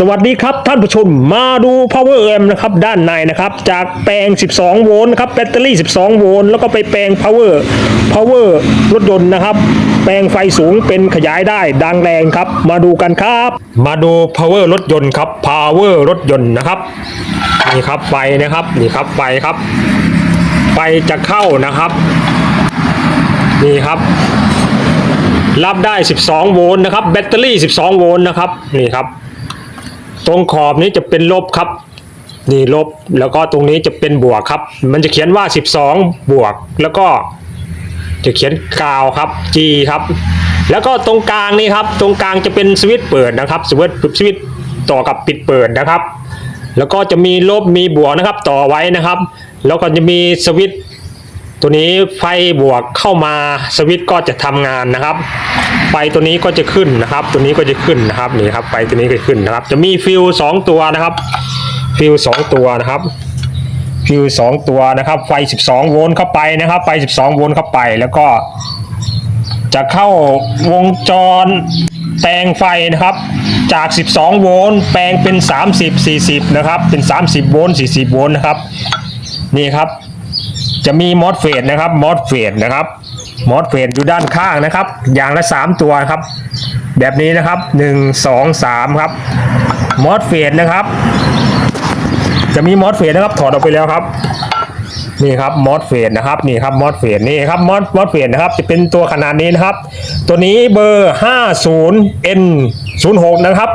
สวัสดีครับท่านผู้ชมมาดู power amp นะครับด้านในนะครับ จากแปลง 12 โวลต์นะครับแบตเตอรี่ 12 โวลต์แล้วก็ไปแปลง power power รถยนต์นะครับ แปลงไฟสูงเป็นขยายได้ดังแรงครับ มาดูกันครับ มาดู power รถยนต์ครับ power รถยนต์นะครับนี่ครับไฟนะครับนี่ครับไฟครับไฟจะเข้านะครับนี่ครับรับได้ 12 โวลต์นะครับ แบตเตอรี่ 12 โวลต์นะครับนี่ครับ ตรงขอบนี้จะเป็นลบครับ นี่ลบแล้วก็ตรงนี้จะเป็นบวกครับ มันจะเขียนว่า 12 บวก แล้วก็จะเขียนกาวครับ G ครับ แล้วก็ตรงกลางนี่ครับ ตรงกลางจะเป็นสวิตช์เปิดนะครับสวิตช์สวิตช์ต่อกับปิดเปิดนะครับ แล้วก็จะมีลบมีบวกนะครับ ต่อไว้นะครับ แล้วก็จะมีสวิตช์ ตัวนี้ไฟบวกเข้ามาสวิตช์ก็จะทำงานนะครับ ไฟตัวนี้ก็จะขึ้นนะครับ ตัวนี้ก็จะขึ้นนะครับนี่ครับไฟตัวนี้ก็ขึ้นนะครับ จะมีฟิวสองตัวนะครับ ฟิวสองตัวนะครับ ฟิวสองตัวนะครับ ไฟ 12 โวลต์เข้าไปนะครับ ไฟ 12 โวลต์เข้าไปแล้วก็ จะเข้าวงจรแปลงไฟนะครับ จาก 12 โวลต์แปลงเป็น 30 40 นะครับ เป็น 30 โวลต์40 โวลต์นะครับ นี่ครับ จะมีมอสเฟตนะครับมอสเฟตนะครับมอสเฟตอยู่ด้านข้างนะครับ อย่างละ 3 ตัวครับ แบบนี้นะครับ 1 2 3 ครับมอสเฟตนะครับ จะมีมอสเฟตนะครับถอดออกไปแล้วครับนี่ครับมอสเฟตนะครับนี่ครับมอสเฟตนี่ครับมอสมอสเฟตนะครับจะเป็นตัวขนาดนี้นะครับ ตัวนี้เบอร์ 50 N 0 6 นะครับ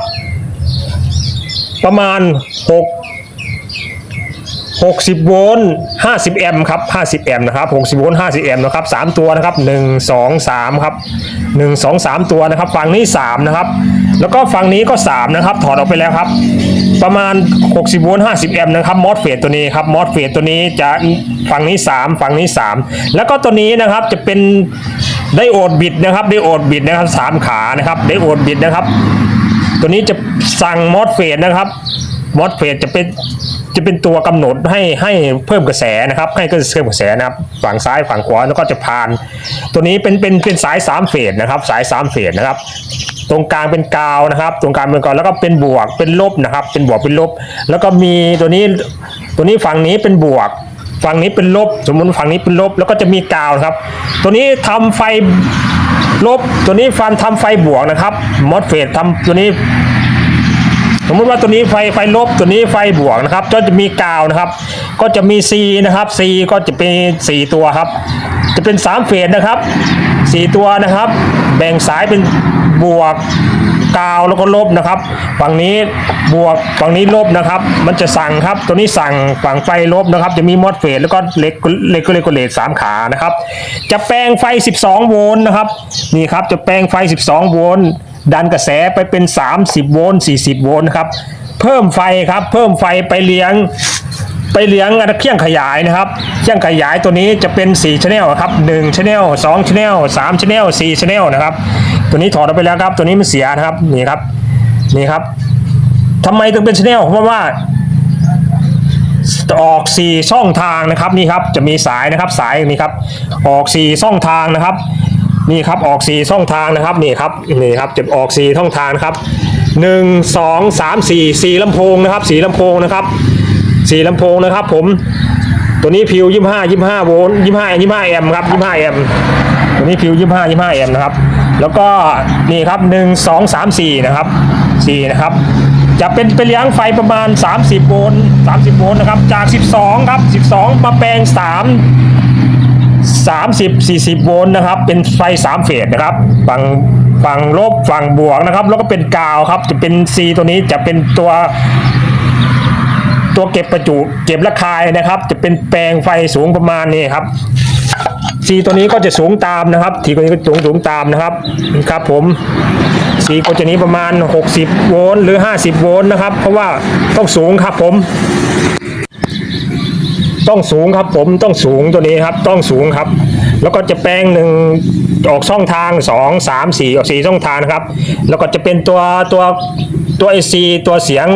ประมาณ 6 60 โวลต์ 50 แอมป์ครับ 50 แอมป์นะครับ 60 โวลต์ 50 แอมป์นะครับ 3 ตัวนะครับ 1 2 3 ครับ 1 2 3 ตัวนะครับ ฝั่งนี้ 3 นะครับ แล้วก็ฝั่งนี้ก็ 3 นะครับ ถอดออกไปแล้วครับ ประมาณ 60 โวลต์ 50 แอมป์นะครับ มอสเฟตตัวนี้ครับ มอสเฟตตัวนี้จะฝั่งนี้ 3 ฝั่งนี้ 3 แล้วก็ตัวนี้นะครับจะเป็นไดโอดบิดนะครับ ไดโอดบิดนะครับ 3 ขานะครับ ไดโอดบิดนะครับ ตัวนี้จะสั่งมอสเฟตนะครับ มอสเฟตจะเป็นจะเป็นตัวกำหนดให้ให้เพิ่มกระแสนะครับ ให้เพิ่มกระแสนะครับ ฝั่งซ้ายฝั่งขวาแล้วก็จะผ่าน ตัวนี้เป็นเป็นเป็นสายสามเฟสนะครับ สายสามเฟสนะครับ ตรงกลางเป็นกาวนะครับ ตรงกลางเป็นกาวแล้วก็เป็นบวกเป็นลบนะครับ เป็นบวกเป็นลบ แล้วก็มีตัวนี้ตัวนี้ฝั่งนี้เป็นบวกฝั่งนี้เป็นลบ สมมติฝั่งนี้เป็นลบแล้วก็จะมีกาวครับ ตัวนี้ทำไฟลบ ตัวนี้ฟันทำไฟบวกนะครับ มอสเฟตทำตัวนี้ สมมติว่าตัวนี้ไฟไฟลบตัวนี้ไฟบวกนะครับ ก็จะมีกาวนะครับ ก็จะมี C นะครับ C ก็จะเป็น 4 ตัวครับ จะเป็น 3 เฟสนะครับ 4 ตัวนะครับ แบ่งสายเป็นบวกกาวแล้วก็ลบนะครับ ฝั่งนี้บวกฝั่งนี้ลบนะครับ มันจะสั่งครับ ตัวนี้สั่งฝั่งไฟลบนะครับ จะมีมอสเฟสแล้วก็เล็กเล็กเลกเลตสามขานะครับ จะแปลงไฟ 12 โวลต์นะครับ นี่ครับ จะแปลงไฟ 12 โวลต์ ดันกระแสไปเป็น 30 โวลต์40 โวลต์นะครับ เพิ่มไฟครับ เพิ่มไฟไปเลี้ยงไปเลี้ยงเครื่องขยายนะครับ เครื่องขยายตัวนี้จะเป็น4 channel ครับ1 channel 2 channel 3 channel 4 channel นะครับ ตัวนี้ถอดออกไปแล้วครับ ตัวนี้มันเสียนะครับ นี่ครับ นี่ครับทำไมถึงเป็น channel เพราะว่าออก 4 ช่องทางนะครับนี่ครับจะมีสายนะครับสายนี่ครับออก 4 ช่องทางนะครับ นี่ครับออก4ช่องทางนะครับนี่ครับนี่ครับจะออก4ช่องทางครับ1 2 3 4 4ลำโพงนะครับ4ลำโพงนะครับ4ลำโพงนะครับ ผมตัวนี้พิว25 25โวลต์25 25แอมป์ครับ25แอมป์ตัวนี้พิว25 25แอมป์นะครับ แล้วก็นี่ครับ1 2 3 4นะครับ4นะครับจะเป็นไปเลี้ยงไฟประมาณ 30 โวลต์30 โวลต์นะครับ จาก 12 ครับ 12 มาแปลง 3 30 40 โวลต์นะครับ เป็นไฟ3เฟสนะครับฝั่งฝั่งลบฝั่งบวกนะครับ แล้วก็เป็นกาวครับ จะเป็น C ตัวนี้จะเป็นตัว ตัวเก็บประจุเก็บระคายนะครับ จะเป็นแปลงไฟสูงประมาณนี้ครับสีตัวนี้ก็จะสูงตามนะครับทีตัวนี้ก็สูงสูงตามนะครับครับผมสีก็จะนี้ประมาณ 60 โวลต์หรือ 50 โวลต์นะครับ เพราะว่าต้องสูงครับผม ต้องสูงครับผมต้องสูงตัวนี้ครับ ต้องสูงครับ แล้วก็จะแปลงหนึ่งออกช่องทาง2 3 4ออก4ช่องทางนะครับ แล้วก็จะเป็นตัวตัวตัวไอซีตัวเสียง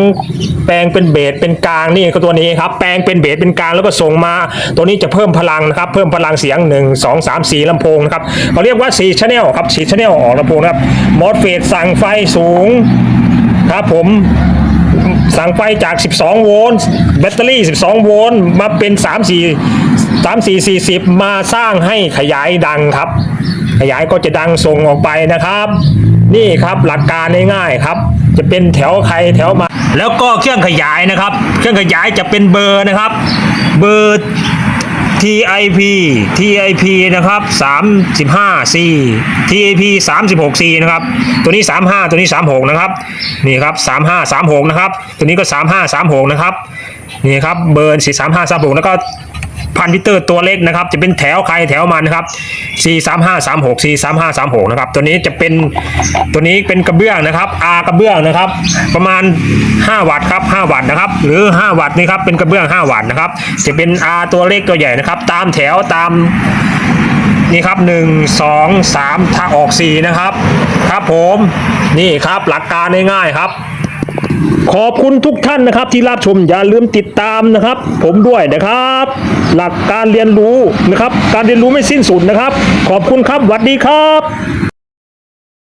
แปลงเป็นเบสเป็นกลางนี่ก็ตัวนี้ครับแปลงเป็นเบสเป็นกลางแล้วก็ส่งมา ตัวนี้จะเพิ่มพลังนะครับ เพิ่มพลังเสียง 1 2 3 4ลำโพงนะครับเขาเรียกว่า4 channel ครับ4 channel ออกลำโพงนะครับมอสเฟตสั่งไฟสูงครับผม สั่งไฟจาก 12 โวลต์แบตเตอรี่ 12 โวลต์มาเป็น 3 4 3 4 40 มาสร้างให้ขยายดังครับ ขยายก็จะดังส่งออกไปนะครับ นี่ครับหลักการง่ายๆครับ จะเป็นแถวใครแถวมา แล้วก็เครื่องขยายนะครับ เครื่องขยายจะเป็นเบอร์นะครับ เบอร์ TIP TIP นะครับ35 C TIP 36 C นะครับ ตัวนี้ 35 ตัวนี้ 36 นะครับ นี่ครับ 35 36 นะครับ ตัวนี้ก็ 35 36 นะครับ นี่ครับ เบอร์4 35 36 แล้วก็ พันพิเตอร์ตัวเล็กนะครับ จะเป็นแถวใครแถวมันนะครับ 4 35 36 4 35 36 นะครับ ตัวนี้จะเป็นตัวนี้เป็นกระเบื้องนะครับ R กระเบื้องนะครับ ประมาณ 5 วัตต์ครับ 5 วัตต์นะครับ หรือ 5 วัตต์นี่ครับ เป็นกระเบื้อง 5 วัตต์นะครับ จะเป็น R ตัวเล็กตัวใหญ่นะครับ ตามแถวตามนี่ครับ 1 2 3ถ้าออก 4 นะครับ ครับผม นี่ครับหลักการง่ายๆครับ ขอบคุณทุกท่านนะครับที่รับชมอย่าลืมติดตามนะครับ ผมด้วยนะครับ หลักการเรียนรู้นะครับ การเรียนรู้ไม่สิ้นสุดนะครับ ขอบคุณครับสวัสดีครับ